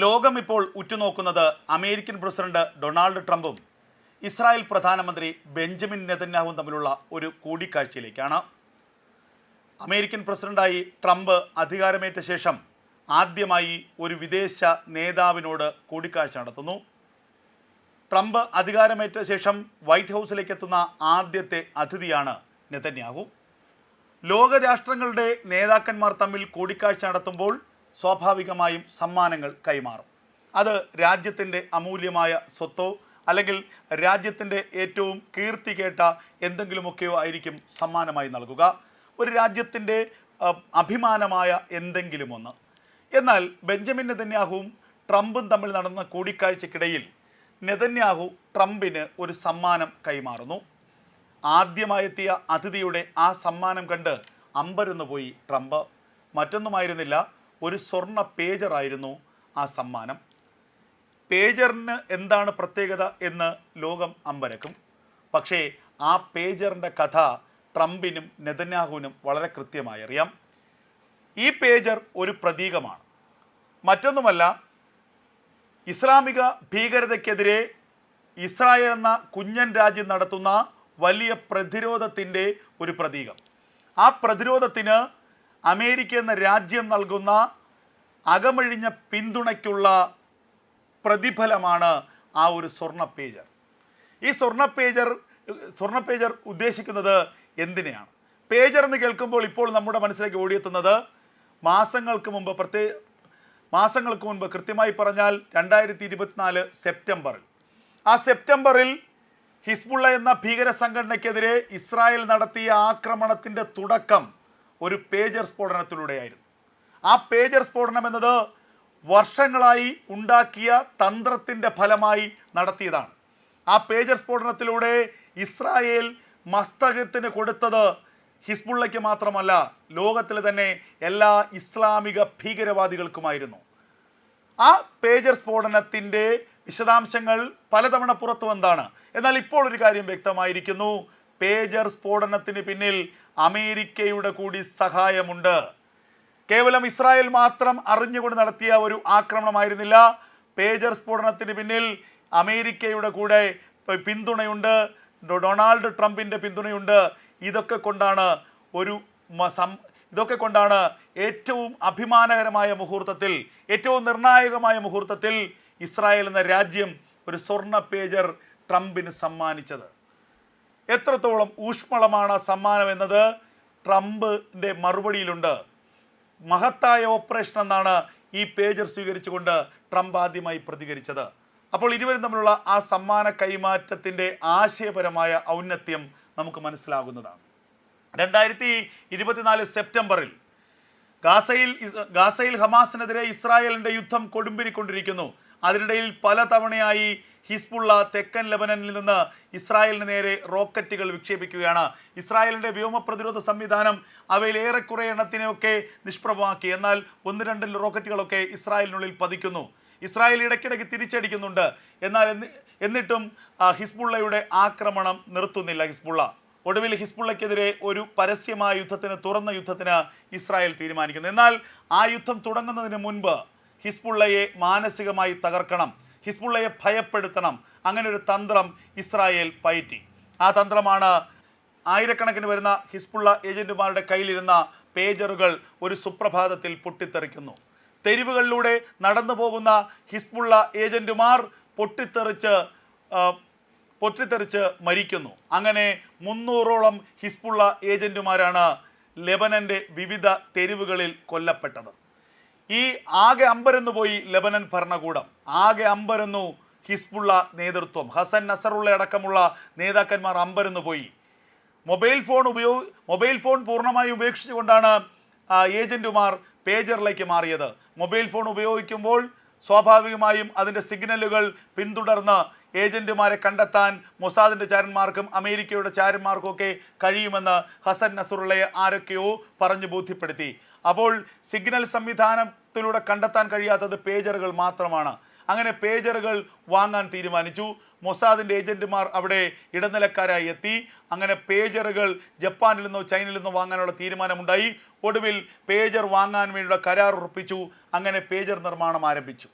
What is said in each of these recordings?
ലോകം ഇപ്പോൾ ഉറ്റുനോക്കുന്നത് അമേരിക്കൻ പ്രസിഡന്റ് ഡൊണാൾഡ് ട്രംപും ഇസ്രായേൽ പ്രധാനമന്ത്രി ബെഞ്ചമിൻ നെതന്യാഹുവും തമ്മിലുള്ള ഒരു കൂടിക്കാഴ്ചയിലേക്കാണ്. അമേരിക്കൻ പ്രസിഡന്റായി ട്രംപ് അധികാരമേറ്റ ശേഷം ആദ്യമായി ഒരു വിദേശ നേതാവിനോട് കൂടിക്കാഴ്ച നടത്തുന്നു. ട്രംപ് അധികാരമേറ്റ ശേഷം വൈറ്റ് ഹൗസിലേക്ക് എത്തുന്ന ആദ്യത്തെ അതിഥിയാണ് നെതന്യാഹു. ലോകരാഷ്ട്രങ്ങളുടെ നേതാക്കന്മാർ തമ്മിൽ കൂടിക്കാഴ്ച നടത്തുമ്പോൾ സ്വാഭാവികമായും സമ്മാനങ്ങൾ കൈമാറും. അത് രാജ്യത്തിന്റെ അമൂല്യമായ സ്വത്തോ അല്ലെങ്കിൽ രാജ്യത്തിന്റെ ഏറ്റവും കീർത്തി കേട്ട എന്തെങ്കിലുമൊക്കെയോ ആയിരിക്കും സമ്മാനമായി നൽകുക. ഒരു രാജ്യത്തിന്റെ അഭിമാനമായ എന്തെങ്കിലും ഒന്ന് എന്നാൽ ബെഞ്ചമിൻ നെതന്യാഹുവും ട്രംപും തമ്മിൽ നടന്ന കൂടിക്കാഴ്ചക്കിടയിൽ നെതന്യാഹു ട്രംപിന് ഒരു സമ്മാനം കൈമാറുന്നു. ആദ്യമായെത്തിയ അതിഥിയുടെ ആ സമ്മാനം കണ്ട് അമ്പരന്ന് പോയി ട്രംപ്. മറ്റൊന്നുമായിരുന്നില്ല. ഒരു സ്വർണ പേജറായിരുന്നു ആ സമ്മാനം. പേജറിന് എന്താണ് പ്രത്യേകത എന്ന് ലോകം അമ്പരക്കും. പക്ഷേ ആ പേജറിന്റെ കഥ ട്രംപിനും നെതന്യാഹുവിനും വളരെ കൃത്യമായി അറിയാം. ഈ പേജർ ഒരു പ്രതീകമാണ്. മറ്റൊന്നുമല്ല ഇസ്ലാമിക ഭീകരതയ്ക്കെതിരെ ഇസ്രായേൽ എന്ന കുഞ്ഞൻ രാജ്യം നടത്തുന്ന വലിയ പ്രതിരോധത്തിന്റെ ഒരു പ്രതീകം. ആ പ്രതിരോധത്തിന് അമേരിക്ക എന്ന രാജ്യം നൽകുന്ന അകമഴിഞ്ഞ പിന്തുണയ്ക്കുള്ള പ്രതിഫലമാണ് ആ ഒരു സ്വർണ പേജർ. ഈ സ്വർണ പേജർ സ്വർണ പേജർ ഉദ്ദേശിക്കുന്നത് എന്തിനെയാണ്? പേജർ എന്ന് കേൾക്കുമ്പോൾ ഇപ്പോൾ നമ്മുടെ മനസ്സിലേക്ക് ഓടിയെത്തുന്നത് മാസങ്ങൾക്ക് മുമ്പ് പ്രത്യേ മാസങ്ങൾക്ക് മുൻപ് കൃത്യമായി പറഞ്ഞാൽ രണ്ടായിരത്തി ഇരുപത്തിനാല് സെപ്റ്റംബറിൽ. ആ സെപ്റ്റംബറിൽ ഹിസ്ബുള്ള എന്ന ഭീകര സംഘടനയ്ക്കെതിരെ ഇസ്രായേൽ നടത്തിയ ആക്രമണത്തിന്റെ തുടക്കം ഒരു പേജർ സ്ഫോടനത്തിലൂടെയായിരുന്നു. ആ പേജർ സ്ഫോടനം എന്നത് വർഷങ്ങളായി ഉണ്ടാക്കിയ തന്ത്രത്തിന്റെ ഫലമായി നടത്തിയതാണ്. ആ പേജർ സ്ഫോടനത്തിലൂടെ ഇസ്രായേൽ മസ്തകത്തിന് കൊടുത്തത് ഹിസ്ബുള്ളയ്ക്ക് മാത്രമല്ല ലോകത്തിലെ തന്നെ എല്ലാ ഇസ്ലാമിക ഭീകരവാദികൾക്കുമായിരുന്നു. ആ പേജർ സ്ഫോടനത്തിന്റെ വിശദാംശങ്ങൾ പലതവണ പുറത്തു വന്നതാണ്. എന്നാൽ ഇപ്പോൾ ഒരു കാര്യം വ്യക്തമായിരിക്കുന്നു. പേജർ സ്ഫോടനത്തിന് പിന്നിൽ അമേരിക്കയുടെ കൂടി സഹായമുണ്ട്. കേവലം ഇസ്രായേൽ മാത്രം അറിഞ്ഞുകൊണ്ട് നടത്തിയ ഒരു ആക്രമണമായിരുന്നില്ല. പേജർ സ്ഫോടനത്തിന് പിന്നിൽ അമേരിക്കയുടെ കൂടെ പിന്തുണയുണ്ട്. ഡൊണാൾഡ് ട്രംപിന്റെ പിന്തുണയുണ്ട്. ഇതൊക്കെ കൊണ്ടാണ് ഒരു ഇതൊക്കെ കൊണ്ടാണ് ഏറ്റവും അഭിമാനകരമായ മുഹൂർത്തത്തിൽ ഏറ്റവും നിർണായകമായ മുഹൂർത്തത്തിൽ ഇസ്രായേൽ എന്ന രാജ്യം ഒരു സ്വർണ പേജർ ട്രംപിന് സമ്മാനിച്ചത്. എത്രത്തോളം ഊഷ്മളമാണ് സമ്മാനം എന്നത് ട്രംപിന്റെ മറുപടിയിലുണ്ട്. മഹത്തായ ഓപ്പറേഷൻ എന്നാണ് ഈ പേജർ സ്വീകരിച്ചുകൊണ്ട് ട്രംപ് ആദ്യമായി പ്രതികരിച്ചത്. അപ്പോൾ ഇരുവരും തമ്മിലുള്ള ആ സമ്മാന കൈമാറ്റത്തിന്റെ ആശയപരമായ ഔന്നത്യം നമുക്ക് മനസ്സിലാകുന്നതാണ്. രണ്ടായിരത്തി ഇരുപത്തിനാല് സെപ്റ്റംബറിൽ ഗാസയിൽ ഗാസയിൽ ഹമാസിനെതിരെ ഇസ്രായേലിന്റെ യുദ്ധം കൊടുമ്പിരിക്കൊണ്ടിരിക്കുന്നു. അതിനിടയിൽ പലതവണയായി ഹിസ്ബുള്ള തെക്കൻ ലെബനനിൽ നിന്ന് ഇസ്രായേലിന് നേരെ റോക്കറ്റുകൾ വിക്ഷേപിക്കുകയാണ്. ഇസ്രായേലിന്റെ വ്യോമ പ്രതിരോധ സംവിധാനം അവയിൽ ഏറെക്കുറെ എണ്ണത്തിനെയൊക്കെ നിഷ്പ്രഭമാക്കി. എന്നാൽ ഒന്ന് രണ്ട് റോക്കറ്റുകളൊക്കെ ഇസ്രായേലിനുള്ളിൽ പതിക്കുന്നു. ഇസ്രായേൽ ഇടയ്ക്കിടയ്ക്ക് തിരിച്ചടിക്കുന്നുണ്ട്. എന്നാൽ എന്നിട്ടും ഹിസ്ബുള്ളയുടെ ആക്രമണം നിർത്തുന്നില്ല ഹിസ്ബുള്ള. ഒടുവിൽ ഹിസ്ബുള്ളയ്ക്കെതിരെ ഒരു പരസ്യമായ യുദ്ധത്തിന് തുറന്ന യുദ്ധത്തിന് ഇസ്രായേൽ തീരുമാനിക്കുന്നു. എന്നാൽ ആ യുദ്ധം തുടങ്ങുന്നതിന് മുൻപ് ഹിസ്ബുള്ളയെ മാനസികമായി തകർക്കണം. ഹിസ്ബുള്ളയെ ഭയപ്പെടുത്തണം. അങ്ങനെ ഒരു തന്ത്രം ഇസ്രായേൽ പയറ്റി. ആ തന്ത്രമാണ് ആയിരക്കണക്കിന് വരുന്ന ഹിസ്ബുള്ള ഏജന്റുമാരുടെ കയ്യിലിരുന്ന പേജറുകൾ ഒരു സുപ്രഭാതത്തിൽ പൊട്ടിത്തെറിക്കുന്നു. തെരുവുകളിലൂടെ നടന്നു പോകുന്ന ഹിസ്ബുള്ള ഏജന്റുമാർ പൊട്ടിത്തെറിച്ച് പൊട്ടിത്തെറിച്ച് മരിക്കുന്നു. അങ്ങനെ മുന്നൂറോളം ഹിസ്ബുള്ള ഏജന്റുമാരാണ് ലെബനന്റെ വിവിധ തെരുവുകളിൽ കൊല്ലപ്പെട്ടത്. ഈ ആകെ അമ്പരന്നു പോയി ലബനൻ ഭരണകൂടം. ആകെ അമ്പരന്നു ഹിസ്ബുള്ള നേതൃത്വം. ഹസൻ നസറുള്ള അടക്കമുള്ള നേതാക്കന്മാർ അമ്പരന്നു പോയി. മൊബൈൽ ഫോൺ ഉപയോഗ മൊബൈൽ ഫോൺ പൂർണമായി ഉപേക്ഷിച്ചുകൊണ്ടാണ് ഏജന്റുമാർ പേജറിലേക്ക് മാറിയത്. മൊബൈൽ ഫോൺ ഉപയോഗിക്കുമ്പോൾ സ്വാഭാവികമായും അതിന്റെ സിഗ്നലുകൾ പിന്തുടർന്ന് ഏജന്റുമാരെ കണ്ടെത്താൻ മൊസാദിന്റെ ചാരന്മാർക്കും അമേരിക്കയുടെ ചാരന്മാർക്കും ഒക്കെ കഴിയുമെന്ന് ഹസൻ നസറുള്ളയെ ആരൊക്കെയോ പറഞ്ഞു ബോധ്യപ്പെടുത്തി. അപ്പോൾ സിഗ്നൽ സംവിധാനത്തിലൂടെ കണ്ടെത്താൻ കഴിയാത്തത് പേജറുകൾ മാത്രമാണ്. അങ്ങനെ പേജറുകൾ വാങ്ങാൻ തീരുമാനിച്ചു. മൊസാദിന്റെ ഏജന്റുമാർ അവിടെ ഇടനിലക്കാരായി എത്തി. അങ്ങനെ പേജറുകൾ ജപ്പാനിൽ നിന്നോ ചൈനയിൽ നിന്നോ വാങ്ങാനുള്ള തീരുമാനമുണ്ടായി. ഒടുവിൽ പേജർ വാങ്ങാൻ വേണ്ടിയുള്ള കരാർ ഉറപ്പിച്ചു. അങ്ങനെ പേജർ നിർമ്മാണം ആരംഭിച്ചു.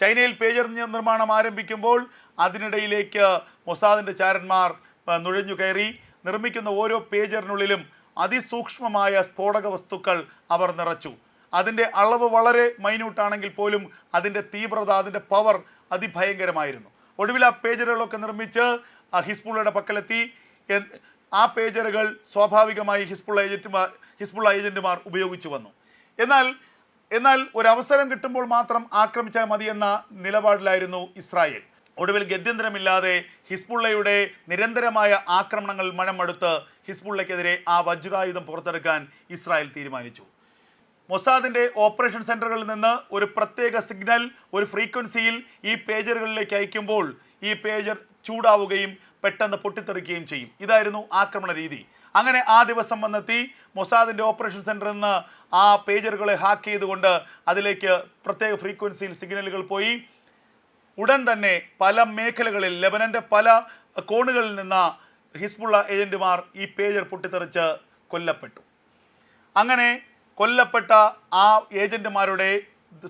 ചൈനയിൽ പേജർ നിർമ്മാണം ആരംഭിക്കുമ്പോൾ അതിനിടയിലേക്ക് മൊസാദിന്റെ ചാരന്മാർ നുഴഞ്ഞു കയറി. നിർമ്മിക്കുന്ന ഓരോ പേജറിനുള്ളിലും അതിസൂക്ഷ്മമായ സ്ഫോടക വസ്തുക്കൾ അവർ നിറച്ചു. അതിന്റെ അളവ് വളരെ മൈന്യൂട്ടാണെങ്കിൽ പോലും അതിന്റെ തീവ്രത അതിന്റെ പവർ അതിഭയങ്കരമായിരുന്നു. ഒടുവിൽ ആ പേജറുകളൊക്കെ നിർമ്മിച്ച് ഹിസ്ബുള്ളയുടെ പക്കലെത്തി. ആ പേജറുകൾ സ്വാഭാവികമായി ഹിസ്ബുള്ള ഏജന്റുമാർ ഹിസ്ബുള്ള ഏജന്റുമാർ ഉപയോഗിച്ചു വന്നു. എന്നാൽ എന്നാൽ ഒരു അവസരം കിട്ടുമ്പോൾ മാത്രം ആക്രമിച്ചാൽ മതി എന്ന നിലപാടിലായിരുന്നു ഇസ്രായേൽ. ഒടുവിൽ ഗത്യന്തരമില്ലാതെ ഹിസ്ബുള്ളയുടെ നിരന്തരമായ ആക്രമണങ്ങൾ മഴമടുത്ത് ഹിസ്ബുള്ളയ്ക്കെതിരെ ആ വജ്രായുധം പുറത്തെടുക്കാൻ ഇസ്രായേൽ തീരുമാനിച്ചു. മൊസാദിന്റെ ഓപ്പറേഷൻ സെന്ററുകളിൽ നിന്ന് ഒരു പ്രത്യേക സിഗ്നൽ ഒരു ഫ്രീക്വൻസിയിൽ ഈ പേജറുകളിലേക്ക് അയക്കുമ്പോൾ ഈ പേജർ ചൂടാവുകയും പെട്ടെന്ന് പൊട്ടിത്തെറിക്കുകയും ചെയ്യും. ഇതായിരുന്നു ആക്രമണ രീതി. അങ്ങനെ ആ ദിവസം വന്നെത്തി മൊസാദിന്റെ ഓപ്പറേഷൻ സെന്ററിൽ നിന്ന് ആ പേജറുകളെ ഹാക്ക് ചെയ്തുകൊണ്ട് അതിലേക്ക് പ്രത്യേക ഫ്രീക്വൻസിയിൽ സിഗ്നലുകൾ പോയി. ഉടൻ തന്നെ പല മേഖലകളിൽ ലബനന്റെ പല കോണുകളിൽ നിന്ന ഹിസ്ബുള്ള ഏജന്റുമാർ ഈ പേജർ പൊട്ടിത്തെറിച്ച് കൊല്ലപ്പെട്ടു. അങ്ങനെ കൊല്ലപ്പെട്ട ആ ഏജന്റുമാരുടെ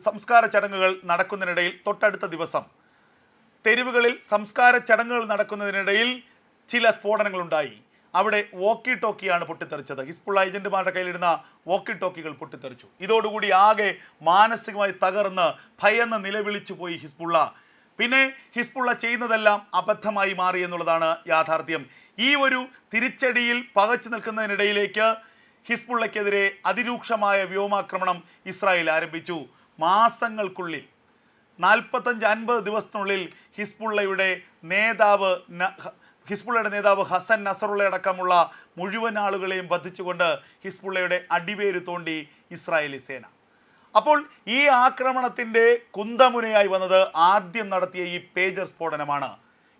സംസ്കാര ചടങ്ങുകൾ നടക്കുന്നതിനിടയിൽ തൊട്ടടുത്ത ദിവസം തെരുവുകളിൽ സംസ്കാര ചടങ്ങുകൾ നടക്കുന്നതിനിടയിൽ ചില സ്ഫോടനങ്ങളുണ്ടായി. അവിടെ വോക്കി ടോക്കിയാണ് പൊട്ടിത്തെറിച്ചത്. ഹിസ്ബുള്ള ഏജന്റുമാരുടെ കയ്യിലിരുന്ന വോക്കി ടോക്കികൾ പൊട്ടിത്തെറിച്ചു. ഇതോടുകൂടി ആകെ മാനസികമായി തകർന്ന് ഭയന്ന് നിലവിളിച്ചു പോയി ഹിസ്ബുള്ള പിന്നെ ഹിസ്ബുള്ള ചെയ്യുന്നതെല്ലാം അബദ്ധമായി മാറി എന്നുള്ളതാണ് യാഥാർത്ഥ്യം. ഈ ഒരു തിരിച്ചടിയിൽ പകച്ചു നിൽക്കുന്നതിനിടയിലേക്ക് ഹിസ്ബുള്ളയ്ക്കെതിരെ അതിരൂക്ഷമായ വ്യോമാക്രമണം ഇസ്രായേൽ ആരംഭിച്ചു. മാസങ്ങൾക്കുള്ളിൽ നാൽപ്പത്തഞ്ച് അൻപത് ദിവസത്തിനുള്ളിൽ ഹിസ്ബുള്ളയുടെ നേതാവ് ഹിസ്ബുള്ളയുടെ നേതാവ് ഹസൻ നസറുള്ള അടക്കമുള്ള മുഴുവൻ ആളുകളെയും വധിച്ചുകൊണ്ട് ഹിസ്ബുള്ളയുടെ അടിവേര് തോണ്ടി ഇസ്രായേലി സേന. അപ്പോൾ ഈ ആക്രമണത്തിന്റെ കുന്തമുനയായി വന്നത് ആദ്യം നടത്തിയ ഈ പേജർ സ്ഫോടനമാണ്.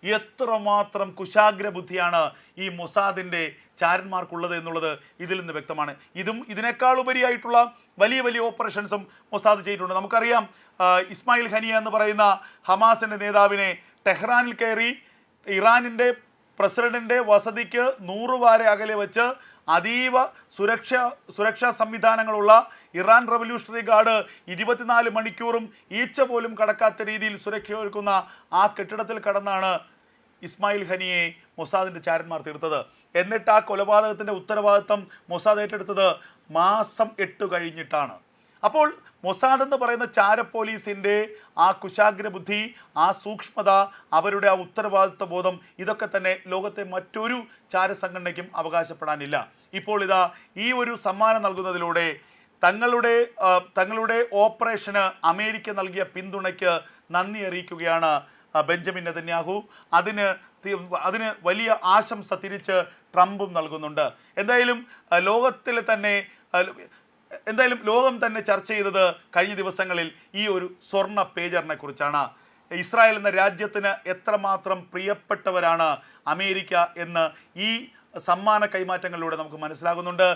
എത്രമാത്രം കുശാഗ്ര ബുദ്ധിയാണ് ഈ മൊസാദിന്റെ ചാരന്മാർക്കുള്ളത് എന്നുള്ളത് ഇതിൽ നിന്ന് വ്യക്തമാണ്. ഇതും ഇതിനേക്കാൾ ഉപരിയായിട്ടുള്ള വലിയ വലിയ ഓപ്പറേഷൻസും മൊസാദ് ചെയ്തിട്ടുണ്ട്. നമുക്കറിയാം ഇസ്മായിൽ ഹനിയ എന്ന് പറയുന്ന ഹമാസിന്റെ നേതാവിനെ ടെഹ്റാനിൽ കയറി ഇറാനിന്റെ പ്രസിഡന്റിന്റെ വസതിക്ക് നൂറ് വാര അകലെ വെച്ച് അതീവ സുരക്ഷ സുരക്ഷാ സംവിധാനങ്ങളുള്ള ഇറാൻ റവല്യൂഷണറി ഗാർഡ് ഇരുപത്തിനാല് മണിക്കൂറും ഈച്ച പോലും കടക്കാത്ത രീതിയിൽ സുരക്ഷ ഒരുക്കുന്ന ആ കെട്ടിടത്തിൽ കടന്നാണ് ഇസ്മായിൽ ഖനിയെ മൊസാദിന്റെ ചാരന്മാർ തീർത്തത്. എന്നിട്ട് ആ കൊലപാതകത്തിന്റെ ഉത്തരവാദിത്തം മൊസാദ് ഏറ്റെടുത്തത് മാസം എട്ട് കഴിഞ്ഞിട്ടാണ്. അപ്പോൾ മൊസാദ് എന്ന് പറയുന്ന ചാര പോലീസിന്റെ ആ കുശാഗ്ര ബുദ്ധി ആ സൂക്ഷ്മത അവരുടെ ആ ഉത്തരവാദിത്വ ബോധം ഇതൊക്കെ തന്നെ ലോകത്തെ മറ്റൊരു ചാര സംഘടനയ്ക്കും അവകാശപ്പെടാനില്ല. ഇപ്പോൾ ഇതാ ഈ ഒരു സമ്മാനം നൽകുന്നതിലൂടെ തങ്ങളുടെ തങ്ങളുടെ ഓപ്പറേഷന് അമേരിക്ക നൽകിയ പിന്തുണയ്ക്ക് നന്ദി അറിയിക്കുകയാണ് ബെഞ്ചമിൻ നെതന്യാഹു. അതിന് അതിന് വലിയ ആശംസ തിരിച്ച് ട്രംപും നൽകുന്നുണ്ട്. എന്തായാലും ലോകത്തിൽ തന്നെ എന്തായാലും ലോകം തന്നെ ചർച്ച ചെയ്തത് കഴിഞ്ഞ ദിവസങ്ങളിൽ ഈ ഒരു സ്വർണ പേജറിനെ കുറിച്ചാണ്. ഇസ്രായേൽ എന്ന രാജ്യത്തിന് എത്രമാത്രം പ്രിയപ്പെട്ടവരാണ് അമേരിക്ക എന്ന് ഈ സമ്മാന കൈമാറ്റങ്ങളിലൂടെ നമുക്ക് മനസ്സിലാകുന്നുണ്ട്.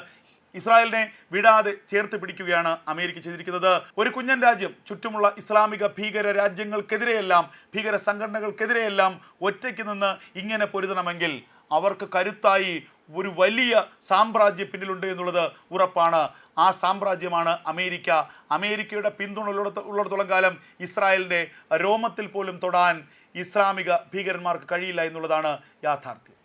ഇസ്രായേലിനെ വിടാതെ ചേർത്ത് പിടിക്കുകയാണ് അമേരിക്ക ചെയ്തിരിക്കുന്നത്. ഒരു കുഞ്ഞൻ രാജ്യം ചുറ്റുമുള്ള ഇസ്ലാമിക ഭീകര രാജ്യങ്ങൾക്കെതിരെയെല്ലാം ഭീകര സംഘടനകൾക്കെതിരെയെല്ലാം ഒറ്റയ്ക്ക് നിന്ന് ഇങ്ങനെ പൊരുതണമെങ്കിൽ അവർക്ക് കരുത്തായി ഒരു വലിയ സാമ്രാജ്യം പിന്നിലുണ്ട് എന്നുള്ളത് ഉറപ്പാണ്. ആ സാമ്രാജ്യമാണ് അമേരിക്ക. അമേരിക്കയുടെ പിന്തുണ ഉള്ളിടത്ത് ഉള്ളിടത്തോളം കാലം ഇസ്രായേലിന്റെ രോമത്തിൽ പോലും തൊടാൻ ഇസ്ലാമിക ഭീകരന്മാർക്ക് കഴിയില്ല എന്നുള്ളതാണ് യാഥാർത്ഥ്യം.